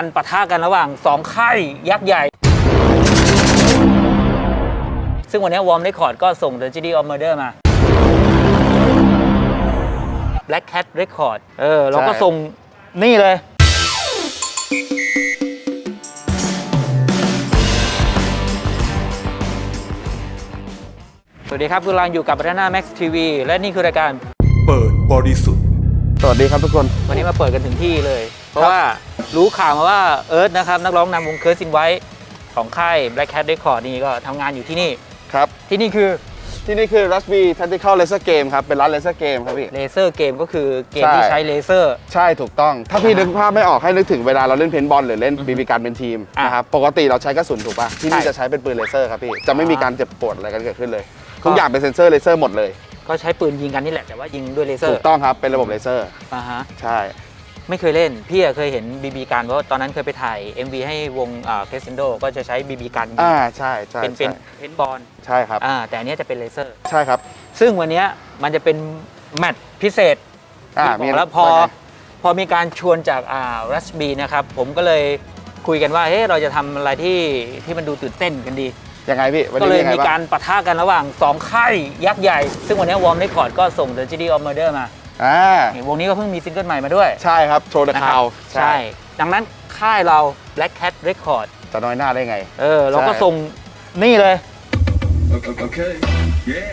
การปะทะกันระหว่างสองค่ายยักษ์ใหญ่ ซึ่งวันนี้วอร์ม r ร c คอร์ดก็ส่ง The GD of Murder มา Black Cat Record เออเราก็ใช่ส่งนี่เลย สวัสดีครับคุณกำลังอยู่กับ b a n a Max TV และนี่คือรายการ เปิดบริสุทธิ์ สวัสดีครับทุกคน วันนี้มาเปิดกันถึงที่เลย เพราะว่ารู้ข่าวมาว่าเอิร์ธนะครับนักร้องนำวงเคิร์ซินไว้ของค่าย Black Cat Record นี่ก็ทำงานอยู่ที่นี่ครับ ที่นี่คือที่นี่คือ Raspberry Tactical Laser Game ครับ เป็นร้าน Laser Game ครับพี่ เลเซอร์เกมก็คือเกมใช่ที่ใช้เลเซอร์ ใช่ถูกต้อง ถ้าพี่นึกภาพไม่ออกให้นึกถึงเวลาเราเล่นเพนบอลหรือเล่นบีบีการเป็นทีมอะนะครับปกติเราใช้กระสุนถูกป่ะ ที่นี่ใช่จะใช้เป็นปืนเลเซอร์ครับพี่ จะไม่มีอ่าการเจ็บปวดอะไรกันเกิดขึ้นเลยก็ทุกอย่างเป็นเซ็นเซอร์เลเซอร์หมดเลย ก็ใช้ปืนยิงกันนี่แหละแต่ว่ายิงด้วยเลเซอถูร์กต้องครับเป็นระบบเลเซอร์อ่าฮะใช่ ไม่เคยเล่น พี่อะเคยเห็นบีบีการเพราะว่าตอนนั้นเคยไปถ่าย MV ให้วงเคสเซนโดก็จะใช้บีบีการอ่าใช่ใช่เป็นเป็นใช่เพนบอลใช่ครับอ่าแต่อันเนี้ยจะเป็นเลเซอร์ ใช่ครับซึ่งวันเนี้ยมันจะเป็นแมตช์พิเศษ อ่าที่บอกแล้วพอพอมีการชวนจากอ่ารัสบีนะครับ ผมก็เลยคุยกันว่าเฮ้ยเราจะทำอะไรที่ที่มันดูตื่นเต้นกันดี ยังไงพี่ วันก็นี้เลยยังไงมีบ้างการปะทะกันระหว่าง 2 ค่ายยักษ์ใหญ่ ซึ่งวันนี้วอร์ม r ร c คอร์ดก็ส่ง The GD of Murder มา อ่านี่วงนี้ก็เพิ่งมีซิงเกิลใหม่มาด้วย ใช่ครับโชว์เดอะนะคคารับวใช่ ดังนั้นค่ายเรา Black Cat Record จะน้อยหน้าได้ไง เออ เราก็ใช่ส่งนี่เลย Okay. Yeah.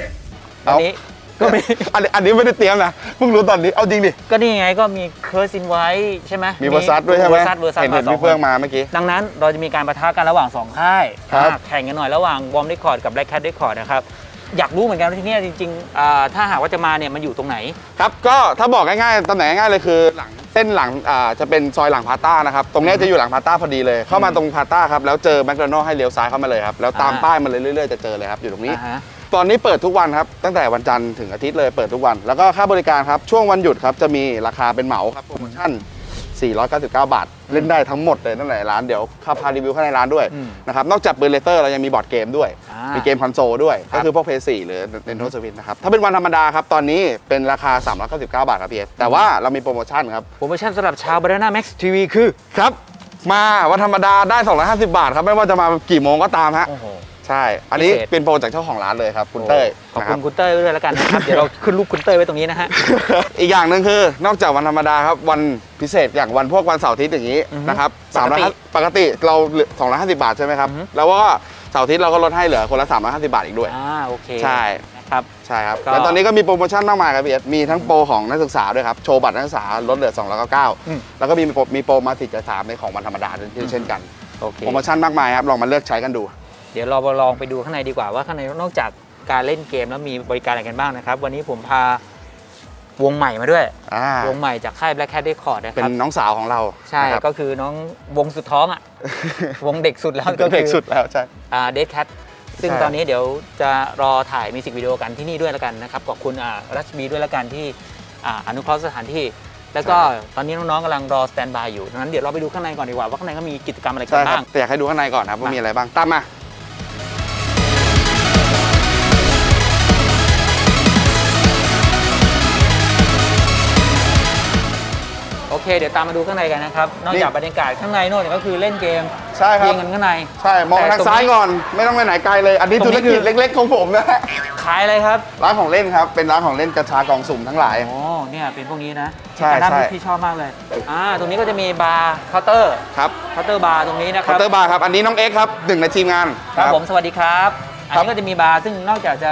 อันนี้ก็มีอันนี้อันนี้ไม่ได้เตรียมนะเพิ่งรู้ตอนนี้เอาจริงดิ ก็นี่ไงก็มีเคอร์ซินไว้ใช่ไหมมีเวอร์ซัสด้วยใช่ไหมเวอร์ซัสเวอร์ซัสเห็นมาเห็นสองพี่เฟื่องคนมาเมื่อกี้ ดังนั้นเราจะมีการประทะกันระหว่าง 2 ค่ายครับอะแข่งกันหน่อยระหว่างวอร์ม r ร c คอร์ดกับ Black Cat Record นะครับ อยากรู้เหมือนกันว่าที่เนี่ยจริงๆอ่าถ้าหากว่าจะมาเนี่ยมันอยู่ตรงไหน ครับก็ถ้าบอกง่ายๆตำแหน่งง่ายๆเลยคือหลังเส้นหลังอ่าจะเป็นซอยหลังพาต้านะครับตรงเนี้ยจะอยู่หลังพาต้าพอดีเลย เข้ามาตรงพาต้าครับแล้วเจอแมคโดนัลให้เลี้ยวซ้ายเข้ามาเลยครับแล้วตามอ่า ป้ายมาเลยเรื่อยๆจะเจอเลยครับอยู่ตรงนี้ อ่าฮะ ตอนนี้เปิดทุกวันครับ ตั้งแต่วันจันทร์ถึงอาทิตย์เลยเปิดทุกวัน แล้วก็ค่าบริการครับ ช่วงวันหยุดครับ จะมีราคาเป็นเหมาครับโปรโมชั่น 499 บาท เล่นได้ทั้งหมดเลยตั้งแต่ร้านเดี๋ยวค่าพารีวิวข้างในร้านด้วยอืมนะครับนอกจากปืนเลเตอร์เรายังมีบอร์ดเกมด้วย อ่ามีมีเกมคอนโซลด้วย ครับ ก็คือพวก PS4 หรือ Nintendo Switch นะครับถ้าเป็นวันธรรมดาครับ ตอนนี้เป็นราคา 399 บาทครับพี่เอสแต่ว่าเรามีโปรโมชั่นครับ โปรโมชั่นสำหรับชาว Banana Max TV คือ ครับ มาวันธรรมดาได้ 250 บาทครับ ไม่ว่าจะมากี่โมงก็ตามฮะ โอ้โห ใช่ อันนี้พิเศษ เป็นโปรจากเจ้าของร้านเลยครับคุณเต้ยขอบนะคุรัณคุณเต้ยด้วยแล้วกันนะครับ เดี๋ยวเราขึ้นรูปคุณเต้ยไว้ตรงนี้นะฮะ อีกอย่างหนึ่งคือนอกจากวันธรรมดาครับวันพิเศษอย่างวันพวกวันเสาร์อาทิตย์อย่างนี้อือฮึนะครับปกติ300ปกติเราสองร้อยห้าสิบบาทใช่ไหมครับ อือฮึ แล้วก็เสาร์อาทิตย์เราก็ลดให้เหลือคนละ 350 บาทอีกด้วย อ่าโอเคใช่ นะครับ ใช่ครับ ก็ แล้วตอนนี้ก็มีโปรโมชั่นมากมายครับพี่เอสมีทั้งโปรของนักศึกษาด้วยครับ โชว์บัตรนักศึกษาลดเหลือ อืม 299 แล้วก็มีโปรมีโปรมาติดจะสามในของวันธรรมดาด้วยเช่นกัน โอเค โปรโมชั่นมากมายครับ ลองมาเลือกใช้กันดูเดี๋ยวเราลองไปดูข้างในดีกว่าว่าข้างในนอกจากการเล่นเกมแล้วมีบริการอะไรกันบ้างนะครับ วันนี้ผมพาวงใหม่มาด้วย อ่าวงใหม่จากค่าย Black Cat Record นะคเป็รับนน้องสาวของเราใช่นะครับ ก็คือน้องวงสุดท้องอะ วงเด็กสุดแล้วก็ก็คืเด็กอสุดแล้วใช่ อ่าเดดแคทซึ่งใช่ ตอนนี้เดี๋ยวจะรอถ่ายมิวสิกวิดีโอกันที่นี่ด้วยแล้วกันนะครับขอบคุณอ่ารัชบีด้วยแล้วกันที่อ่าอนุเคราะห์สถานที่ แล้วก็ตอนนี้น้องๆกำลังรอสแตนบายอยู่ดังนั้นเดี๋ยวเราไปดูข้างในก่อนดีกว่าว่าข้างในเขามีกิจกรรมอะไรกัใช่นครับ้าบงแต่อยากให้ดูข้างในก่อนครับว่ามามีมีอะไรบ้างตามมา เคเดี๋ยวตามมาดูข้างในกันนะครับ นอกจากบรรยากาศข้างในโน่นก็คือเล่นเกมใช่ครับ ยิงกันข้างใน ใช่ มองทางซ้ายก่อนไม่ต้องไปไหนไกลเลย อันนี้ตรธุงนี้รกิจคือเล็ก ๆ ของผมนะฮะขายอะไรครับร้านของเล่นครับ เป็นร้านของเล่นกระชากล่องสุ่มทั้งหลาย โอ้เนี่ยเป็นพวกนี้นะใช่แต่ด้านใช่ที่ชอบมากเลยอ่าตรงนี้ก็จะมีบาร์เคาน์เตอร์ครับเคาน์เตอร์บาร์ตรงนี้นะคเคารับ น์เตอร์บาร์ครับ อันนี้น้องเอ็กซ์ครับหนึ่งในทีมงาน ครับผมสวัสดีครับ อันครับ นี้ก็จะมีบาร์ซึ่งนอกจากจะ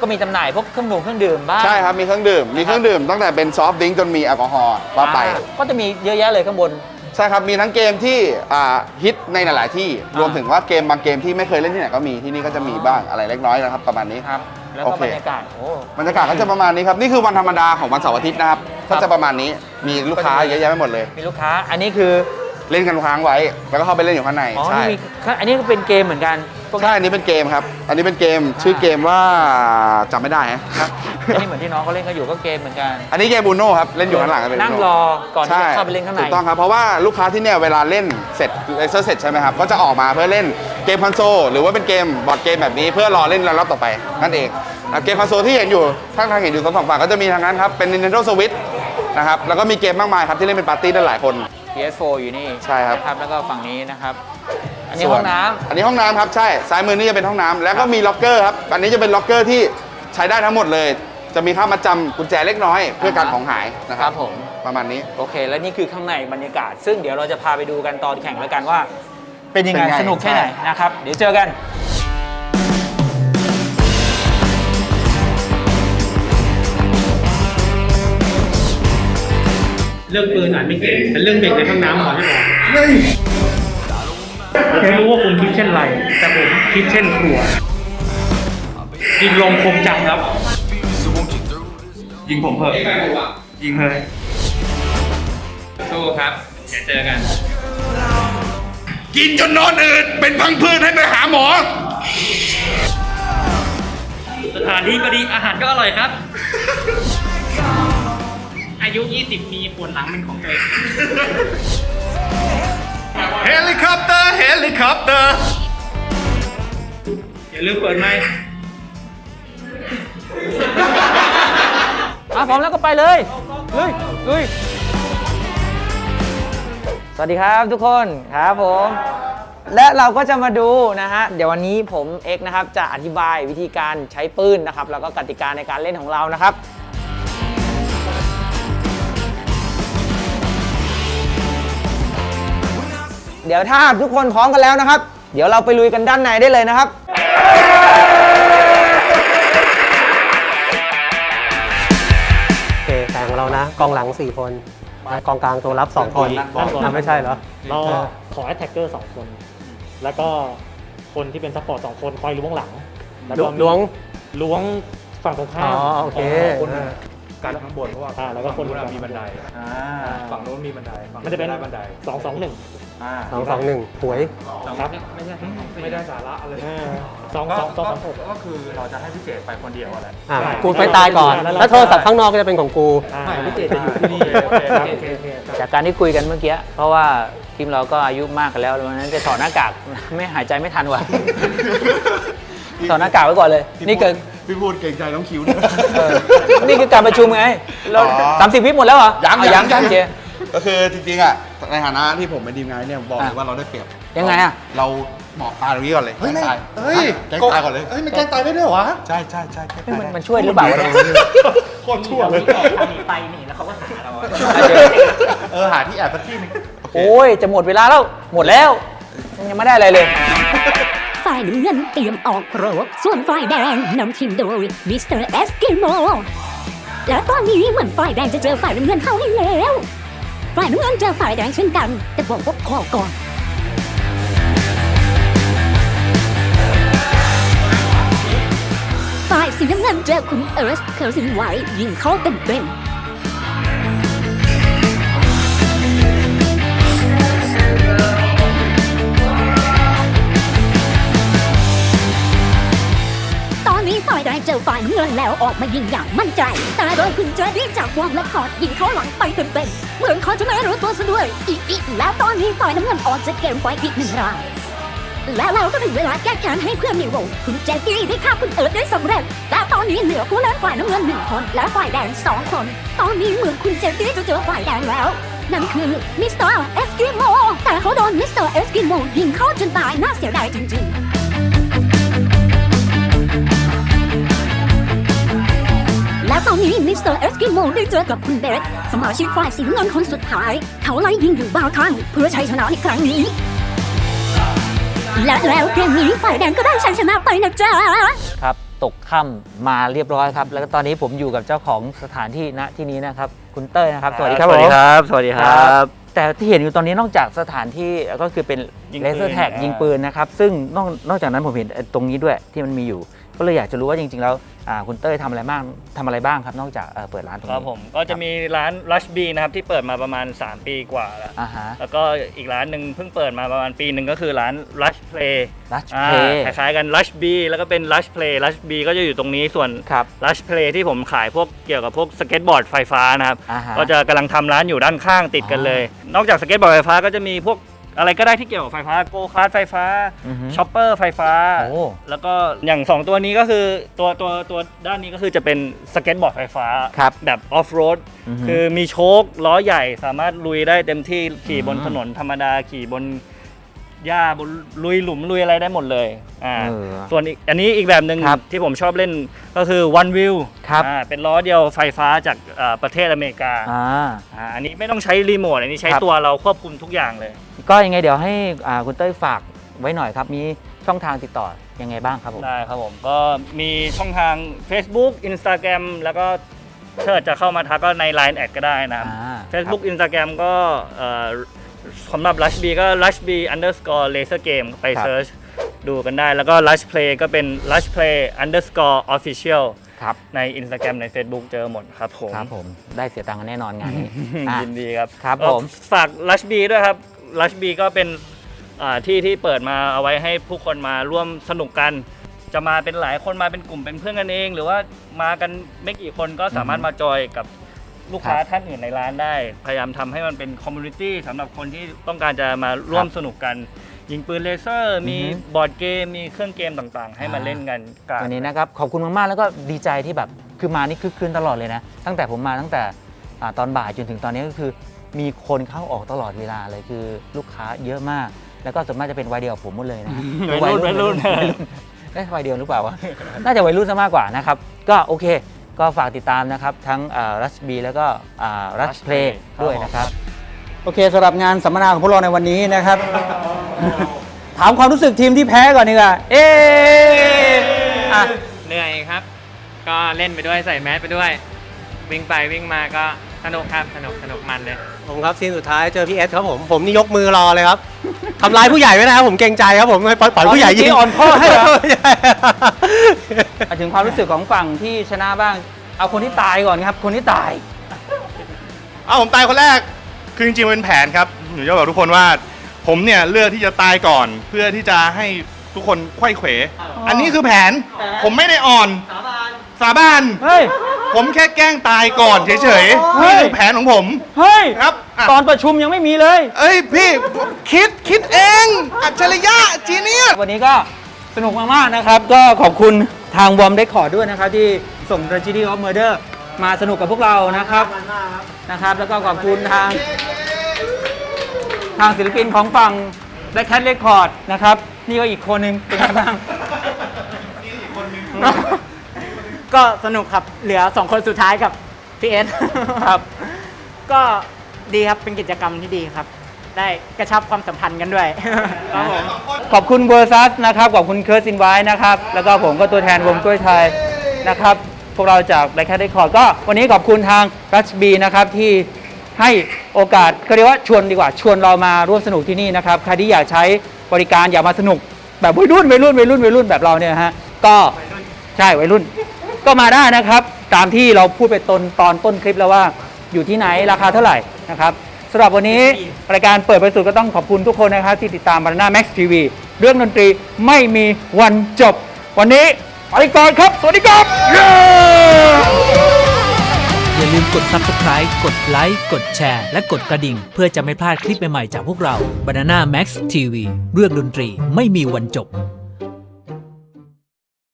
ก็มีจำหน่ายพวกเครื่องดื่มเครื่องดื่มบ้าง ใช่ครับ มีเครื่องดื่ม มีเครื่องดื่มตั้งแต่เป็นซอฟต์ดริงก์จนมีแอลกอฮอล์ว่าไป อ่ก็จะมีเยอะแยะเลยข้างบน ใช่ครับ มีทั้งเกมที่อ่าฮิตในหลาย ๆ ที่อ่ารวมถึงว่าเกมบางเกมที่ไม่เคยเล่นที่ไหนก็มี ที่นี่ก็จะมีบ้างอะไรเล็กน้อยนะครับ ประมาณนี้ ครับ แล้วโอก็เค บรรยากาศ โอ้ บรรยากาศก็จะประมาณนี้ครับ นี่คือวันธรรมดาของวันเสาร์อาทิตย์นะครับ ครัก็บจะประมาณนี้ มีลูกค้าก็จะมีเยอะแยะไปหมดเลย มีลูกค้า อันนี้คือ เล่นกันค้างไว้ แล้วก็เข้าไปเล่นอยู่ข้างใน อ๋อใช่ นี่มีอันนี้ก็เป็นเกมเหมือนกัน พวกใช่อันนี้เป็นเกมครับ อันนี้เป็นเกมชื่อเกมว่าจำไม่ได้ฮะครับอันนี้เหมือนที่น้องเขาเล่นกันอยู่ก็เกมเหมือนกันอันนี้เกมบูโน่ครับเล่นอยู่ข้างหลังกันเป็น นั่ง Uno รอก่อนที่ใช่จะเข้าไปเล่นข้างใน ถูกต้องครับ เพราะว่าลูกค้าที่เนี่ยเวลาเล่นเสร็จเลเซอร์เสร็จใช่ไหมครับ ก็จะออกมาเพื่อเล่นเกมคอนโซลหรือว่าเป็นเกมบอร์ดเกมแบบนี้เพื่อรอเล่นรอบต่อไปนั่นเองอะเกมคอนโซลที่เห็นอยู่ข้างทางเห็นอยู่สองฝั่งก็จะมีทางนั้นครับเป็น Nintendo Switch นะครับแล้วก็มีเกมมากมายครับที่เล่นเป็นปาร์ตี้ได้หลายคน PS4 อยู่นี่ใช่ครับ นะครับ แล้วก็ฝั่งนี้นะครับ อันนี้ส่วห้องน้ำ อันนี้ห้องน้ำครับใช่ซ้ายมือนี่จะเป็นห้องน้ำแล้วก็มีล็อกเกอร์ครับอันนี้จะเป็นล็อกเกอร์ที่ใช้ได้ทั้งหมดเลย จะมีค่ามาจำกุญแจเล็กน้อย เพื่อการของหายนะคครัรับบผม ประมาณนี้ โอเค แล้วนี่คือข้างในบรรยากาศ ซึ่งเดี๋ยวเราจะพาไปดูกันตอนแข่งแล้วกันว่า เป็นยังไง เป็นไงสนุกแค่ไหนใช่ นะครับ เดี๋ยวเจอกัน เรื่องปืนอ่านไม่เก่งแต่เรื่องเด็กในห้องน้ำขอให้บอกผม ไม่รู้ว่าคุณคิดเช่นไร แต่ผมคิดเช่นครัวยิงลงคมจังครับ ยิงผมเถอะยิงเลยสู้ครับเดี๋ยวเจอกัน กินจนนอนอืดเป็นพังพืชให้ไปหาหมอ สถานที่ก็ดีอาหารก็อร่อยครับ อายุ 20 มีปวดหลังเป็นของตัวเอง เฮลิคอปเตอร์ เฮลิคอปเตอร์ อย่าลืมเปิดไมค์อะพร้อมแล้วก็ไปเลยลุยลุยสวัสดีครับทุกคนครับผม และเราก็จะมาดูนะฮะ เดี๋ยววันนี้ผมเอกนะครับ จะอธิบายวิธีการใช้ปืนนะครับ แล้วก็กติกาในการเล่นของเรานะครับ เดี๋ยวถ้าทุกคนพร้อมกันแล้วนะครับ เดี๋ยวเราไปลุยกันด้านในได้เลยนะครับ โอเคแข่งของเรานะ กองหลัง 4 คนนะกองกลางตัวรับ 2 คนนั่งก่อนอะไม่ใช่เหรอ เราขอแอตแทกเกอร์สองคน แล้วก็คนที่เป็นซัพพอร์ตสองคนคอยล้วงหลังแล้วก็มีล้วง ล้วงฝั่งตรงข้าอ๋ม อ โอเคคนอ่ากันข้างบนเพราะว่าอ่าแล้วก็คนมีบันไดฝั่งโน้นมีบันไดมันจะเป็นบันไดสองสองหนึ่ง สองสองหนึ่งหวยครับไม่ใช่ไม่ได้สาระอะไรสองสองสองสองหกก็คือเราจะให้พิเศษไปคนเดียวอะไรอะใช่กูไปตายก่อนแล้วเราแล้วโทรศัพท์ข้างนอกก็จะเป็นของกู ไม่พิเศษจะอยู่ที่นี่โอเคครับโอเคโอเคจากการที่คุยกันเมื่อกี้ เพราะว่าทีมเราก็อายุมากกันแล้ววันนั้นจะถอดหน้ากากไม่หายใจไม่ทันว่ะถอดหน้ากากไว้ก่อนเลย นี่เกิดพี่พูดเกรงใจน้องคิวด้วยเออนี่คือการประชุมไงเราอ๋อสามสิบวิหมดแล้วเหรอยังเอายังยังโอเค ก็คือจริงๆอะในฐานะที่ผมเป็นทีมงานเนี่ยบอกเลอะยว่าเราได้เปรียบยังไงอะ เราบอกตายตรงนี้ก่อนเลยเฮ้ยไม่แกล้งตายเฮ้ยแกล้งตายก่อนเลยเฮ้ยมันแกล้งตายได้ด้วยเหรอวะใช่ใช่ใช่แกล้งเฮ้ยตายมันได้มันช่วยหรือเปล่าวะเนี่ยโคตรชั่วเลยไปนี่แล้วเขาก็หาเราเออหาที่แอบสักที่หนึงโอ้ยจะหมดเวลาแล้วหมดแล้วยังไม่ได้อะไรเลยฝ่ายน้ำเงินเตรียมออกรบส่วนฝ่ายแดงนำทีมโดยมิสเตอร์เอสกิโมและตอนนี้เหมือนฝ่ายแดงจะเจอฝ่ายน้ำเงินเข้าให้แล้ว ฝ่ายน้ำเงินเจอฝ่ายแดงเช่นกันแต่บอกว่าขอก่อนฝ่ายสีน้ำเงินเจอคุณเอิร์ธเคอร์ซินไว้ยิงเข้าเต็ม อนนี้เจอฝ่ายเงินแล้วออกมายิงอย่างมั่นใจแต่โดยคุณเจอรี่จากวอมและคอดยิงเขาหลังไปเต็มๆเหมือนเขาจะไม่รู้ตัวซะด้วย อีกอีกและตอนนี้ฝ่ายน้ำเงินออกจากเกมไปอีกหนึ่งรายและเราก็ถึงเวลาแก้แค้นให้เพื่อนในวงคุณแจ็คกี้ได้ฆ่าคุณเอิร์ธได้สำเร็จ และตอนนี้เหลือผู้เล่นฝ่ายน้ำเงินหนึ่งคนและฝ่ายแดงสองคน ตอนนี้เหมือนคุณแจ็คกี้จะเจอฝ่ายแดงแล้ว นั่นคือมิสเตอร์เอสกิโมแต่เขาโดนมิสเตอร์เอสกิโมยิงเข้าจนตายน่าเสียดายจริงๆ และตอนนี้มิสเตอร์เอสกิโมได้เจอกับคุณเบสสมาชิกฝ่ายสีน้ำเงินคนสุดท้าย เขาไล่ยิงอยู่บ้าคลั่งเพื่อชัยชนะในครั้งนี้ และแล้วเกมนี้ฝ่ายแดงก็ได้ชัยชนะไปนะจ๊ะ ครับตกค่ำมาเรียบร้อยครับ แล้วก็ตอนนี้ผมอยู่กับเจ้าของสถานที่ณที่นี้นะครับ คุณเต้ยนะครับ สวัสดีครับสวัสดีผมครับ สวัสดีครับ แต่ที่เห็นอยู่ตอนนี้นอกจากสถานที่ก็คือเป็นยิงปืนเลเซอร์แท็กอ่ายิยิงปืนนะครับ ซึ่งนอกนอกจากนั้นผมเห็นไอ้ตรงนี้ด้วยที่มันมีอยู่ ก็เลยอยากจะรู้ว่าจริง ๆ แล้วอ่าคุณเต้ยทำอะไรบ้างทำอะไรบ้างครับ นอกจากเอ่อเปิดร้านตรงครับนี้ผมก็จะมีร้าน Rush B นะครับที่เปิดมาประมาณ 3 ปีกว่าแล้ว อ่าฮะแล้วก็อีกร้านหนึ่งเพิ่งเปิดมาประมาณปีหนึ่งก็คือร้าน Rush Play รัชอ่าเพย์คล้ายๆกัน Rush B แล้วก็เป็น Rush Play Rush B ก็จะอยู่ตรงนี้ส่วน ครับ Rush Play ที่ผมขายพวกเกี่ยวกับพวกสเก็ตบอร์ดไฟฟ้านะครับ อ่าฮะ ก็จะกำลังทำร้านอยู่ด้านข้างติดกันเลย นอกจากสเก็ตบอร์ดไฟฟ้าก็จะมีพวก อะไรก็ได้ที่เกี่ยวกับไฟฟ้าโกคาร์ดไฟฟ้าอือฮึช็อปเปอร์ไฟฟ้า โอ้ แล้วก็อย่าง 2 ตัวนี้ก็คือตัวตัวตัวด้านนี้ก็คือจะเป็นสเก็ตบอร์ดไฟฟ้า ครับ แบบออฟโรดอือฮึคือมีโชคล้อใหญ่สามารถลุยได้เต็มที่ขี่บนอืม ถนนธรรมดาขี่บนหญ้าบนลุยหลุมลุยอะไรได้หมดเลยอ่า เออ ส่วนอีกอันนี้อีกแบบหนึ่งครับที่ผมชอบเล่นก็คือ One Wheel ครับ อ่าเป็นล้อเดียวไฟฟ้าจากอ่าประเทศอเมริกาอ่า อ่าอันนี้ไม่ต้องใช้รีโมทอันนี้ใช้ครับ ตัวเราควบคุมทุกอย่างเลย ก็ยังไงเดี๋ยวให้อ่าคุณเต้ยฝากไว้หน่อยครับ มีช่องทางติดต่อยังไงบ้างครับผม ได้ครับผมก็มีช่องทาง Facebook Instagram แล้วก็ถ้าเกิดจะเข้ามาทักก็ใน Line แอดก็ได้นะครับ อ่า Facebook Instagram ก็เอ่อสำหรับ Rush B ก็ Rush B underscore laser game ไปครับ เซิร์ชดูกันได้ แล้วก็ Rush Play ก็เป็น Rush Play underscore official ครับใน Instagram ใน Facebook เจอหมดครับผม ครับผมได้เสียตังค์กันแน่นอนงานนี้อะ ยินดีครับครับก็ผมฝาก Rush B ด้วยครับ Rush B ก็เป็นอ่าที่ที่เปิดมาเอาไว้ให้ผู้คนมาร่วมสนุกกัน จะมาเป็นหลายคนมาเป็นกลุ่มเป็นเพื่อนกันเอง หรือว่ามากันไม่กี่คนก็สามารถมาจอยกับลูกค้าครับท่านอื่นในร้านได้ พยายามทำให้มันเป็นคอมมูนิตี้สำหรับคนที่ต้องการจะมาร่วมสนุกกัน ยิงปืนเลเซอร์ มีอือฮึบอร์ดเกม มีเครื่องเกมต่างๆ ให้มาอ่าเล่นกันกันวันนี้นะครับ ขอบคุณมาก ๆ แล้วก็ดีใจที่แบบ คือมานี่คึกคืนตลอดเลยนะ ตั้งแต่ผมมาตั้งแต่อ่าตอนบ่ายจนถึงตอนนี้ก็คือ มีคนเข้าออกตลอดเวลาเลยคือลูกค้าเยอะมาก แล้วก็ส่วนมากจะเป็นวัยเดียวกับผมหมดเลยนะวัยรุ่นวัยรุ่นวัยรุ่นเอ๊ะวัยเดียวหรือเปล่าวะน่าจะวัยรุ่นซะมากกว่านะครับ ก็โอเค ก็ฝากติดตามนะครับ ทั้งรัชบีแล้วก็รัช Rush เพล Play ด้วยนะครับ โอเคสำหรับงานสัมมนาของพวกเราในวันนี้นะครับ ถามความรู้สึกทีมที่แพ้ก่อนดีกว่าเอ๊ะอะเหนื่อยครับ ก็เล่นไปด้วยใส่แมสไปด้วย วิ่งไปวิ่งมาก็สนุกครับสนุกสนุกมันเลย ผมครับซีนสุดท้ายเจอพี่เอสครับผมผมนี่ยกมือรอเลยครับทำร้ายผู้ใหญ่ไม่ได้ครับผมเกรงใจครับผมปล่อยปล่อยผู้ใหญ่ยิงอ๋อนี่อ่อนข้อให้เหรอมาถึงความรู้สึกของฝั่งที่ชนะบ้าง เอาคนที่ตายก่อนครับ คนที่ตาย เอาผมตายคนแรก คือจริงๆมันเป็นแผนครับหนูจะบอกทุกคนว่า ผมเนี่ยเลือกที่จะตายก่อน เพื่อที่จะให้ทุกคนไขว้เขว อันนี้คือแผน ผมไม่ได้อ่อน สาบานเฮ้ย ผมแค่แกล้งตายก่อนเฉยๆเฮ้นี่ยคือแผนของผม เฮ้ยครับอะ ตอนประชุมยังไม่มีเลย เอ้ยพี่คิดคิดเอง อัจฉริยะจีเนียส วันนี้ก็สนุกมากๆนะครับ ก็ขอบคุณทางวอมได้ขอร์ดด้วยนะครับ ที่ส่ง Tragedy of Murder มาสนุกกับพวกเรานะครับนะครับ แล้วก็ขอบคุณทาง ทางศิลปินของฝั่ง Black Cat Record นะครับ นี่ก็อีกคนหนึ่งเป็นไงบ้างก็ สนุกครับ เหลือ 2 คนสุดท้ายกับพี่เอสครับ ก็ดีครับ เป็นกิจกรรมที่ดีครับ ได้กระชับความสัมพันธ์กันด้วย ครับผม ขอบคุณเวอร์ซัสนะครับ ขอบคุณเคิร์ซินไว้นะครับ แล้วก็ผมก็ตัวแทนวงกล้วยไทยนะครับ พวกเราจากไ l แค t ได้คอร์ก็วันนี้ขอบคุณทางรัชบีนะครับที่ให้โอกาสก็เรียกว่าชวนดีกว่า ชวนเรามาร่วมสนุกที่นี่นะครับ ใครที่อยากใช้บริการอยากมาสนุก แบบวัยรุ่นวัยรุ่นวัยรุ่นวัยรุ่นแบบเราเนี่ยนะฮะ ก็ใช่วัยรุ่น ก็มาได้นะครับ ตามที่เราพูดไปตอนตอนต้นคลิปแล้วว่าอยู่ที่ไหนราคาเท่าไหร่นะครับสำหรับวันนี้รายการเปิดประตูก็ต้องขอบคุณทุกคนนะครับ ที่ติดตามบาร์นาแม็กซ์ทีวีเรื่องดนตรีไม่มีวันจบ วันนี้ไปก่อนครับ สวัสดีครับ อย่าลืมกด Subscribe กดไลค์กดแชร์ และกดกระดิ่ง เพื่อจะไม่พลาดคลิปใหม่ ๆ จากพวกเรา Banana Max TV เรื่องดนตรีไม่มีวันจบ